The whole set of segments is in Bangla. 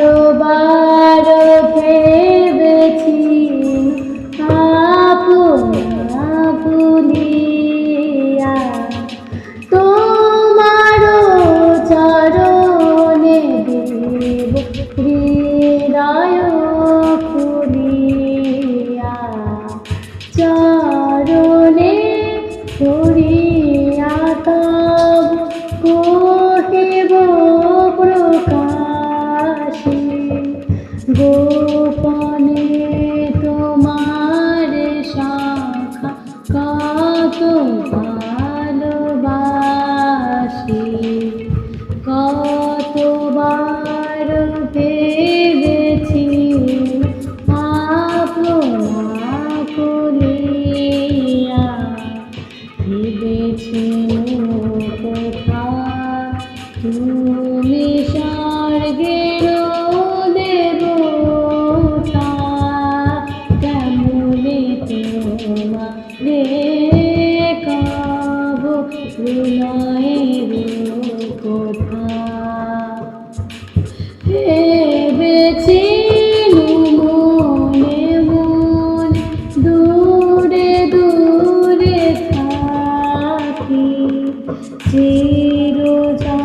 কতবার ভেবেছি আপনা ভুলিয়া তোমারও চরণে দেব হৃদয়। গোপনে তোমার শাখা কতবার ভেবেছি ভেবেছি কোথা প্রলয়ের কথা ভেবেছি মনে মন দূরে দূরে থাকি। চিরজা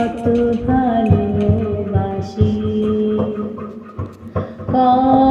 কত ভালোবাসি। কত